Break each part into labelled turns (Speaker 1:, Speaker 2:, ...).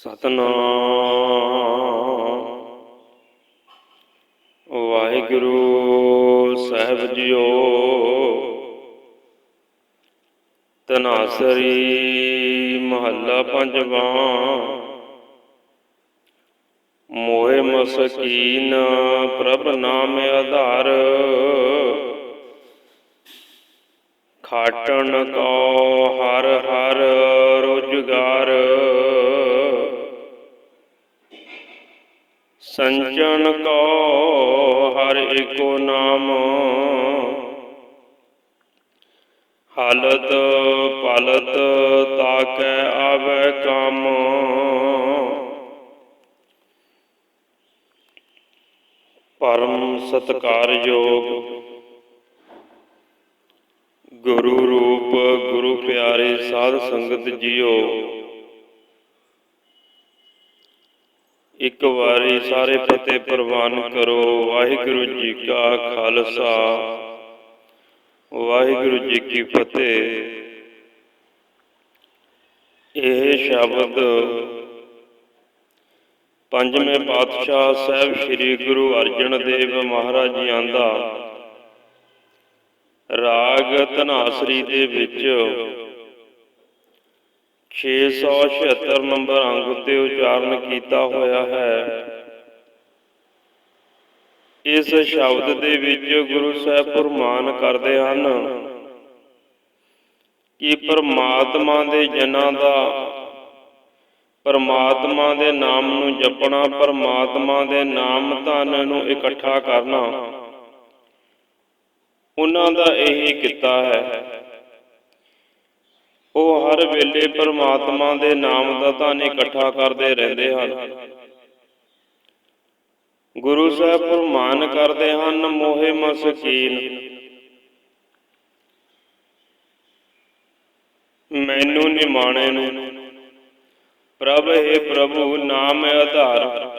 Speaker 1: ਸਤਨਾਮ। ਵਾਹਿਗੁਰੂ ਸਾਹਿਬ JIO. ਤਨਾਸਰੀ ਮਹੱਲਾ ਪੰਜਵਾਂ। ਮੋਹਿ ਮਸਕੀਨ ਪ੍ਰਭ ਨਾਮ ਆਧਾਰ। ਖਾਟਣ ਕੋ ਹਰ ਹਰ ਰੋਜਗਾਰ। ਸੰਚਨ ਕੋ ਹਰ ਏਕੋ ਨਾਮ। ਹਾਲਤ ਪਾਲਤ ਤਾਕੈ ਆਵੈ ਕਾਮ। ਪਰਮ ਸਤਕਾਰਯੋਗ ਗੁਰੂ ਰੂਪ ਗੁਰੂ ਪਿਆਰੇ ਸਾਧ ਸੰਗਤ ਜੀਓ। ਇੱਕ ਵਾਰੀ ਸਾਰੇ ਫਤਿਹ ਪ੍ਰਵਾਨ ਕਰੋ। ਵਾਹਿਗੁਰੂ ਜੀ ਕਾ ਖਾਲਸਾ। ਵਾਹਿਗੁਰੂ ਜੀ ਕੀ ਫਤਿਹ। ਇਹ ਸ਼ਬਦ ਪੰਜਵੇਂ ਪਾਤਸ਼ਾਹ ਸਾਹਿਬ ਸ੍ਰੀ ਗੁਰੂ ਅਰਜਨ ਦੇਵ ਮਹਾਰਾਜ ਜੀਆਂ ਦਾ ਰਾਗ ਧਨਾਸਰੀ ਦੇ ਵਿੱਚ 676 ਨੰਬਰ ਅੰਗ ਉੱਤੇ ਉਚਾਰਨ ਕੀਤਾ ਹੋਇਆ ਹੈ। ਇਸ ਸ਼ਬਦ ਦੇ ਵਿੱਚ ਗੁਰੂ ਸਾਹਿਬ ਫਰਮਾਨ ਕਰਦੇ ਹਨ ਕਿ ਪਰਮਾਤਮਾ ਦੇ ਜਨਾਂ ਦਾ ਪਰਮਾਤਮਾ ਦੇ ਨਾਮ ਨੂੰ ਜਪਣਾ, ਪਰਮਾਤਮਾ ਦੇ ਨਾਮ ਧਨ ਨੂੰ ਇਕੱਠਾ ਕਰਨਾ, ਉਹਨਾਂ ਦਾ ਇਹੀ ਕੀਤਾ ਹੈ। ਉਹ ਹਰ ਵੇਲੇ ਪਰਮਾਤਮਾ ਦੇ ਨਾਮ ਦਾ ਧਨ ਇਕੱਠਾ ਕਰਦੇ ਰਹਿੰਦੇ ਹਨ। ਗੁਰੂ ਸਾਹਿਬ ਫਰਮਾਨ ਕਰਦੇ ਹਨ, ਮੋਹਿ ਮਸਕੀਨ। ਮੈਨੂੰ ਨਿਮਾਣੇ ਨੂੰ। ਪ੍ਰਭ, ਹੈ ਪ੍ਰਭੂ, ਨਾਮ ਹੈ ਆਧਾਰ।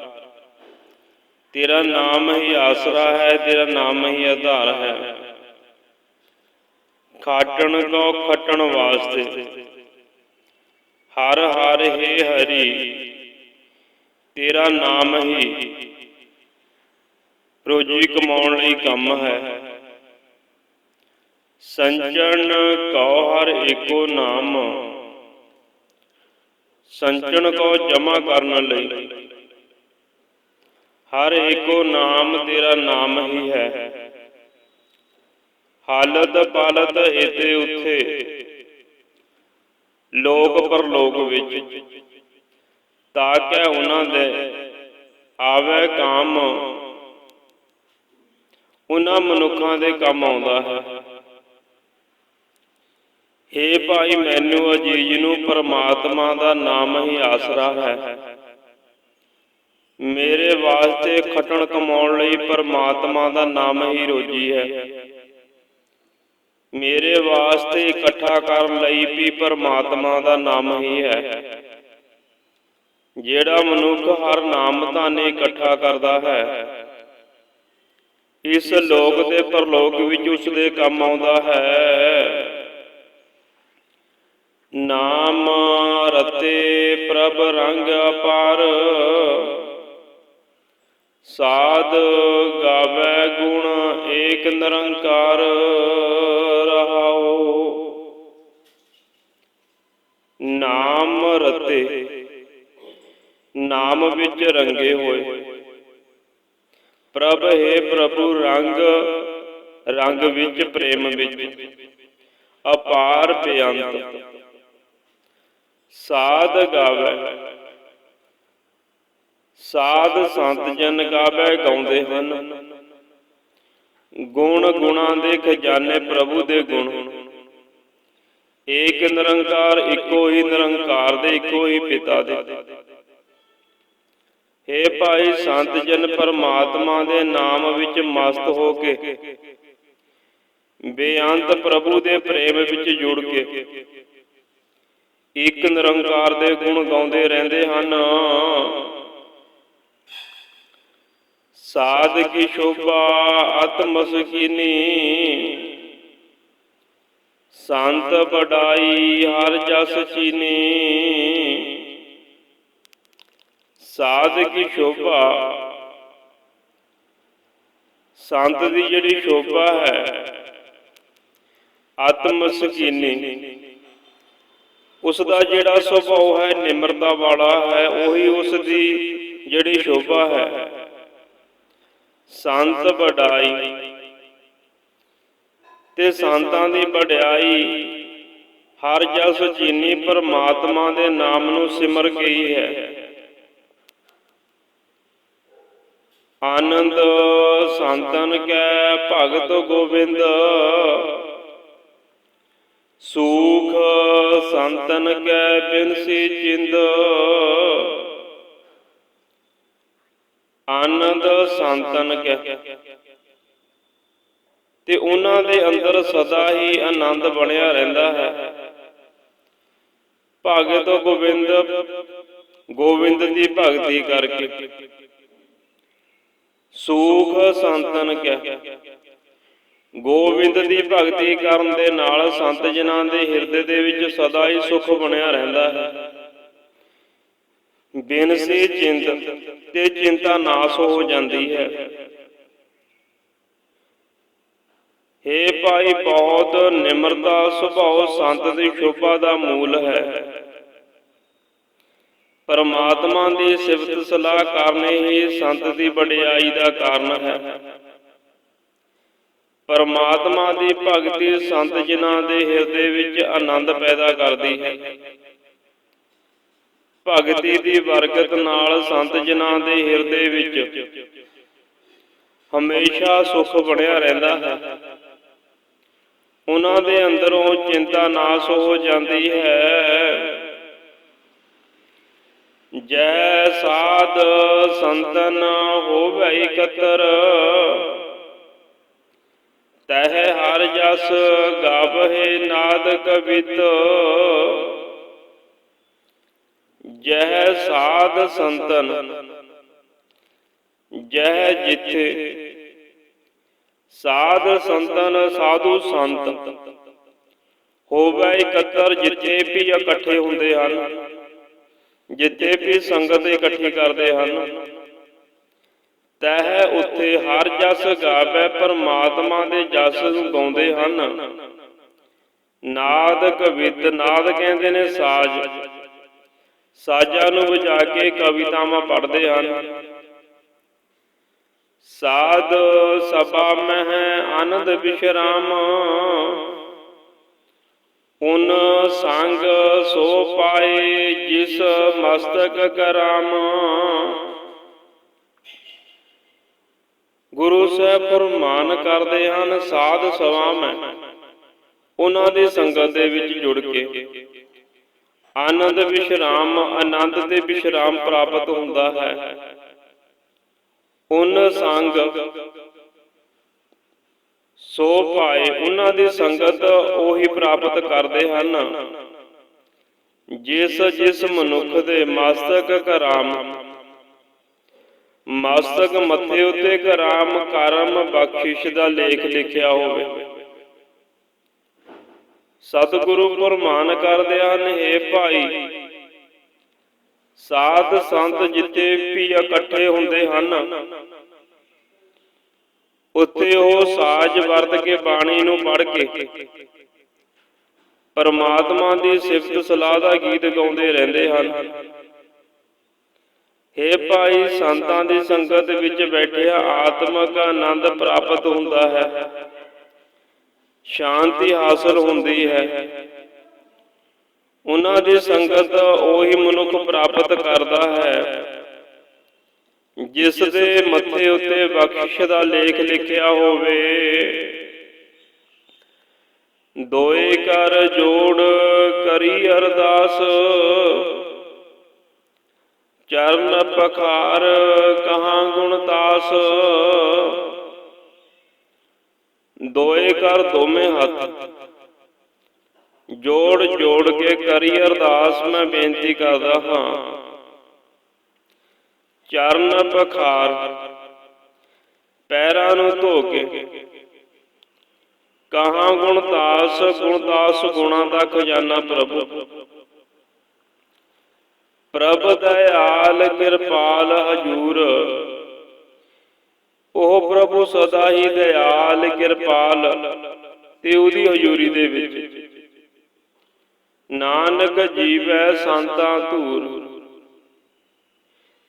Speaker 1: ਤੇਰਾ ਨਾਮ ਹੀ ਆਸਰਾ ਹੈ, ਤੇਰਾ ਨਾਮ ਹੀ ਆਧਾਰ ਹੈ। ਖਾਟਣ ਕੋ ਖਟਣ ਵਾਸਤੇ। ਹਰ ਹਰ ਹੈ ਹਰੀ, ਤੇਰਾ ਨਾਮ ਹੀ ਰੋਜੀ ਕਮਾਉਣ ਲਈ ਕੰਮ ਹੈ। ਸੰਚਣ ਕਉ ਹਰ ਏਕੋ ਨਾਮ ਸੰਚਣ ਕੋ ਜਮਾ ਕਰਨ ਲਈ। ਹਰ ਏਕੋ ਨਾਮ ਤੇਰਾ ਨਾਮ ਹੀ ਹੈ। ਹਾਲਤ ਪਾਲਤ ਇਤੇ ਉਥੇ ਲੋਕ ਪਰਲੋਕ ਵਿੱਚ, ਤਾਂ ਕਿ ਉਹਨਾਂ ਦੇ ਆਵੇ ਕੰਮ ਉਹਨਾਂ ਮਨੁੱਖਾਂ ਦੇ ਕੰਮ ਆਉਂਦਾ ਹੈ। ਏ ਭਾਈ, ਮੈਨੂੰ ਅਜੀਜ਼ ਨੂੰ ਪਰਮਾਤਮਾ ਦਾ ਨਾਮ ਹੀ ਆਸਰਾ ਹੈ। ਮੇਰੇ ਵਾਸਤੇ ਖਟਣ ਕਮਾਉਣ ਲਈ ਪਰਮਾਤਮਾ ਦਾ ਨਾਮ ਹੀ ਰੋਜੀ ਹੈ। ਮੇਰੇ ਵਾਸਤੇ ਇਕੱਠਾ ਕਰਨ ਲਈ ਵੀ ਪਰਮਾਤਮਾ ਦਾ ਨਾਮ ਹੀ ਹੈ। ਜਿਹੜਾ ਮਨੁੱਖ ਹਰ ਨਾਮ ਧਾਨੇ ਇਕੱਠਾ ਕਰਦਾ ਹੈ, ਇਸ ਲੋਕ ਤੇ ਪਰਲੋਕ ਵਿੱਚ ਉਸ ਦੇ ਕੰਮ ਆਉਂਦਾ ਹੈ। ਨਾਮ ਰਤੇ ਪ੍ਰਭ ਰੰਗ ਅਪਾਰ ਸਾਧ ਗਾਵੇ ਗੁਣ ਏਕ ਨਿਰੰਕਾਰ ਰਹਾਓ ਨਾਮ ਰਤੇ, ਨਾਮ ਵਿੱਚ ਰੰਗੇ ਹੋਏ। ਪ੍ਰਭ ਹੈ ਪ੍ਰਭੂ ਰੰਗ ਰੰਗ ਵਿੱਚ ਪ੍ਰੇਮ ਵਿੱਚ। ਅਪਾਰ ਬੇਅੰਤ ਸਾਧ ਗਾਵੇ ਸਾਧ ਸੰਤ ਜਨ ਗਾਵੇ ਗਾਉਂਦੇ ਹਨ। ਗੁਣ ਗੁਣਾਂ ਦੇ ਖਜ਼ਾਨੇ ਪ੍ਰਭੂ ਦੇ ਗੁਣ। ਏਕ ਨਿਰੰਕਾਰ ਇੱਕੋ ਹੀ ਨਿਰੰਕਾਰ ਦੇ ਇੱਕੋ ਹੀ ਪਿਤਾ ਦੇ। ਹੇ ਭਾਈ ਸੰਤ ਜਨ ਪਰਮਾਤਮਾ ਦੇ ਨਾਮ ਵਿੱਚ ਮਸਤ ਹੋ ਕੇ, ਬੇਅੰਤ ਪ੍ਰਭੂ ਦੇ ਪ੍ਰੇਮ ਵਿੱਚ ਜੁੜ ਕੇ, ਇੱਕ ਨਿਰੰਕਾਰ ਦੇ ਗੁਣ ਗਾਉਂਦੇ ਰਹਿੰਦੇ ਹਨ। ਸਾਧ ਕੀ ਸ਼ੋਭਾ ਆਤਮ ਸੁਖੀਨੀ। ਸੰਤ ਬੜਾਈ ਹਰ ਜਸ ਚੀਨੀ। ਸਾਧ ਕੀ ਸ਼ੋਭਾ। ਸੰਤ ਦੀ ਜਿਹੜੀ ਸ਼ੋਭਾ ਹੈ ਆਤਮ ਸਕੀਨੀ ਉਸ ਦਾ ਜਿਹੜਾ ਸੁਭਾਅ ਹੈ ਨਿਮਰਤਾ ਵਾਲਾ ਹੈ ਉਹੀ ਉਸ ਦੀ ਜਿਹੜੀ ਸ਼ੋਭਾ ਹੈ। ਸੰਤ ਵਡਾਈ। ਤੇ ਸੰਤਾਂ ਦੀ ਵਡਿਆਈ। ਹਰ ਜਸ ਚੀਨੀ ਪਰਮਾਤਮਾ ਦੇ ਨਾਮ ਨੂੰ ਸਿਮਰ ਗਈ ਹੈ। ਆਨੰਦ ਸੰਤਨ ਕੈ ਭਗਤ ਗੋਬਿੰਦ। ਸੂਖ ਸੰਤਨ ਕੈ ਬਿਨਸੀ ਚਿੰਦ। ਆਨੰਦ ਸੰਤਨ ਕੈ ਤੇ ਉਹਨਾਂ ਦੇ ਅੰਦਰ ਸਦਾ ਹੀ ਆਨੰਦ ਬਣਿਆ ਰਹਿੰਦਾ ਹੈ। ਭਗਤ ਗੋਬਿੰਦ ਗੋਬਿੰਦ ਦੀ ਭਗਤੀ ਕਰਕੇ। ਸੂਖ ਸੰਤਨ ਕੈ ਗੋਬਿੰਦ ਦੀ ਭਗਤੀ ਕਰਨ ਦੇ ਨਾਲ ਸੰਤ ਜਨਾਂ ਦੇ ਹਿਰਦੇ ਦੇ ਵਿੱਚ ਸਦਾ ਹੀ ਸੁਖ ਬਣਿਆ ਰਹਿੰਦਾ ਹੈ। ਬਿਨ ਸੇ ਚਿੰਤ ਤੇ ਚਿੰਤਾ ਨਾਸ ਹੋ ਜਾਂਦੀ ਹੈ। ਹੇ ਭਾਈ, ਬਹੁਤ ਨਿਮਰਤਾ ਸੁਭਾਅ ਸੰਤ ਦੀ ਸ਼ੋਭਾ ਦਾ ਮੂਲ ਹੈ। ਪਰਮਾਤਮਾ ਦੀ ਸਿਫਤ ਸਲਾਹ ਕਰਨੇ ਹੀ ਸੰਤ ਦੀ ਵਡਿਆਈ ਦਾ ਕਾਰਨ ਹੈ। ਪਰਮਾਤਮਾ ਦੀ ਭਗਤੀ ਸੰਤ ਜਿਨ੍ਹਾਂ ਦੇ ਹਿਰਦੇ ਵਿੱਚ ਆਨੰਦ ਪੈਦਾ ਕਰਦੀ ਹੈ। ਭਗਤੀ ਦੀ ਬਰਕਤ ਨਾਲ ਸੰਤ ਜਿਨ੍ਹਾਂ ਦੇ ਹਿਰਦੇ ਵਿੱਚ ਹਮੇਸ਼ਾ ਸੁਖ ਬਣਿਆ ਰਹਿੰਦਾ ਹੈ। ਉਹਨਾਂ ਦੇ ਅੰਦਰੋਂ ਚਿੰਤਾ ਨਾਸ ਹੋ ਜਾਂਦੀ ਹੈ। ਜੈ ਸਾਧ ਸੰਤਨ ਹੋਵੇ ਇਕਤਰ ਤਹ ਹਰ ਜਸ ਗਾਵਹਿ ਨਾਦ ਕਵਿਤ। ਜਹ ਸਾਧ ਸੰਤਨ। ਜਹ ਜਿਥੇ ਸਾਧ ਸੰਤਨ, ਸਾਧੂ ਸੰਤ। ਹੋਵੇ ਇਕੱਤਰ ਜਿੱਥੇ ਵੀ ਇਕੱਠੇ ਹੁੰਦੇ ਹਨ, ਜਿੱਥੇ ਵੀ ਸੰਗਤ ਇਕੱਠੀ ਕਰਦੇ ਹਨ। ਤਹ ਉੱਥੇ ਹਰ ਜਸ ਗਾਵੇ, ਪਰਮਾਤਮਾ ਦੇ ਜਸ ਨੂੰ ਗਾਉਂਦੇ ਹਨ। ਨਾਦ ਕਵਿਤ, ਨਾਦ ਕਹਿੰਦੇ ਨੇ ਸਾਜ। ਸਾਜਾਂ ਨੂੰ ਵਜਾ ਕੇ ਕਵਿਤਾਵਾਂ ਪੜ੍ਹਦੇ ਹਨ। ਸਾਧ ਸਭਾ ਮਹਿ ਆਨੰਦ ਵਿਸ਼ਰਾਮ ਉਨ ਸੰਗ ਸੋ ਪਾਏ ਜਿਸ ਮਸਤਕ ਕਰਾਮ। ਗੁਰੂ ਸਾਹਿਬ ਫਰਮਾਨ ਕਰਦੇ ਹਨ, ਸਾਧ ਸਵਾ ਮੈਂ ਉਹਨਾਂ ਦੀ ਸੰਗਤ ਦੇ ਵਿੱਚ ਜੁੜ ਕੇ। ਆਨੰਦ ਵਿਸ਼ਰਾਮ, ਆਨੰਦ ਤੇ ਵਿਸ਼ਰਾਮ ਪ੍ਰਾਪਤ ਹੁੰਦਾ ਹੈ। ਉਨ ਸੰਗ ਸੋ ਪਾਏ ਉਹਨਾਂ ਦੀ ਸੰਗਤ ਉਹੀ ਪ੍ਰਾਪਤ ਕਰਦੇ ਹਨ। ਜਿਸ ਜਿਸ ਮਨੁੱਖ ਦੇ ਮਸਤਕ ਕਰਾਮ ਮਸਤਕ ਮੱਥੇ ਉਤੇ ਕਰਾਮ ਕਰਮ ਬਖਸ਼ਿਸ਼ ਦਾ ਲੇਖ ਲਿਖਿਆ ਹੋਵੇ। ਸਤਿਗੁਰੂ ਫਰਮਾਨ ਕਰਦੇ ਹਨ ਏ ਭਾਈ। ਸਾਧ ਸੰਤ ਜਿੱਥੇ ਵੀ ਇਕੱਠੇ ਹੁੰਦੇ ਹਨ, ਉੱਥੇ ਉਹ ਸਾਜ ਵਰਤ ਕੇ ਬਾਣੀ ਨੂੰ ਪੜ੍ਹ ਕੇ ਪਰਮਾਤਮਾ ਦੀ ਸਿਫਤ ਸਲਾਹ ਦਾ ਗੀਤ ਗਾਉਂਦੇ ਰਹਿੰਦੇ ਹਨ। ਹੇ ਭਾਈ, ਸੰਤਾਂ ਦੀ ਸੰਗਤ ਵਿੱਚ ਬੈਠਿਆ ਆਤਮਿਕ ਆਨੰਦ ਪ੍ਰਾਪਤ ਹੁੰਦਾ ਹੈ। ਸ਼ਾਂਤੀ ਹਾਸਲ ਹੁੰਦੀ ਹੈ। ਉਹਨਾਂ ਦੀ ਸੰਗਤ ਉਹੀ ਮਨੁੱਖ ਪ੍ਰਾਪਤ ਕਰਦਾ ਹੈ, ਜਿਸ ਦੇ ਮੱਥੇ ਉੱਤੇ ਬਖਸ਼ਿਸ਼ ਦਾ ਲੇਖ ਲਿਖਿਆ ਹੋਵੇ। ਦੋਏ ਕਰ ਜੋੜ ਕਰੀ ਅਰਦਾਸ, ਚਰਨ ਪਖਾਰ ਕਹਾ ਗੁਣ ਗੁਣਤਾਸ ਦੋਏ ਕਰ ਦੋਵੇਂ ਹੱਥ। ਜੋੜ ਜੋੜ ਕੇ ਕਰੀ ਅਰਦਾਸ, ਮੈਂ ਬੇਨਤੀ ਕਰਦਾ ਹਾਂ। ਚਰਨ ਪਖਾਰ, ਪੈਰਾਂ ਨੂੰ ਧੋ ਕੇ। ਕਹਾਂ ਗੁਣਦਾਸ ਗੁਣਦਾਸ ਗੁਣਾ ਦਾ ਖਜ਼ਾਨਾ ਪ੍ਰਭੂ। ਪ੍ਰਭ ਦਇਆਲ ਕਿਰਪਾਲ ਹਜੂਰ। ਉਹ ਪ੍ਰਭੂ ਸਦਾ ਹੀ ਦਇਆਲ, ਕਿਰਪਾਲ ਤੇ ਉਹਦੀ ਹਜ਼ੂਰੀ ਦੇ ਵਿੱਚ। ਨਾਨਕ ਜੀਵੈ ਸੰਤਾਂ ਧੂਰ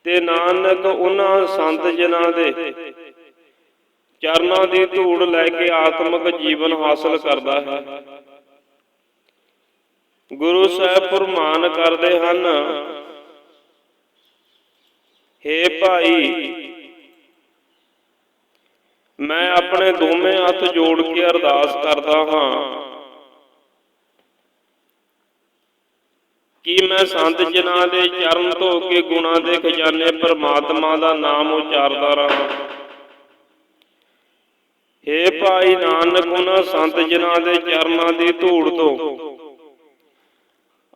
Speaker 1: ਤੇ ਨਾਨਕ ਉਹਨਾਂ ਸੰਤ ਜਨਾਂ ਦੇ ਚਰਨਾਂ ਦੀ ਧੂੜ ਲੈ ਕੇ ਆਤਮਿਕ ਜੀਵਨ ਹਾਸਲ ਕਰਦਾ ਹੈ। ਗੁਰੂ ਸਾਹਿਬ ਫਰਮਾਨ ਕਰਦੇ ਹਨ, ਹੇ ਭਾਈ ਮੈਂ ਆਪਣੇ ਦੋਵੇਂ ਹੱਥ ਜੋੜ ਕੇ ਅਰਦਾਸ ਕਰਦਾ ਹਾਂ। ਕਿ ਮੈਂ ਸੰਤ ਜਨਾਂ ਦੇ ਚਰਨ ਧੋ ਕੇ ਗੁਣਾ ਦੇ ਖਜ਼ਾਨੇ ਪਰਮਾਤਮਾ ਦਾ ਨਾਮ ਉਚਾਰਦਾ ਰਹਾਂ? ਹੇ ਭਾਈ ਨਾਨਕ ਉਹਨਾਂ ਸੰਤ ਜਨਾਂ ਦੇ ਚਰਨਾਂ ਦੀ ਧੂੜ ਤੋਂ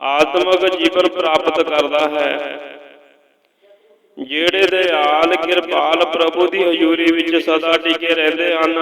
Speaker 1: ਆਤਮਿਕ ਜੀਵਨ ਪ੍ਰਾਪਤ ਕਰਦਾ ਹੈ। ਜਿਹੜੇ ਦਿਆਲ ਕਿਰਪਾਲ ਪ੍ਰਭੂ ਦੀ ਹਜ਼ੂਰੀ ਵਿੱਚ ਸਦਾ ਟਿਕੇ ਰਹਿੰਦੇ ਹਨ।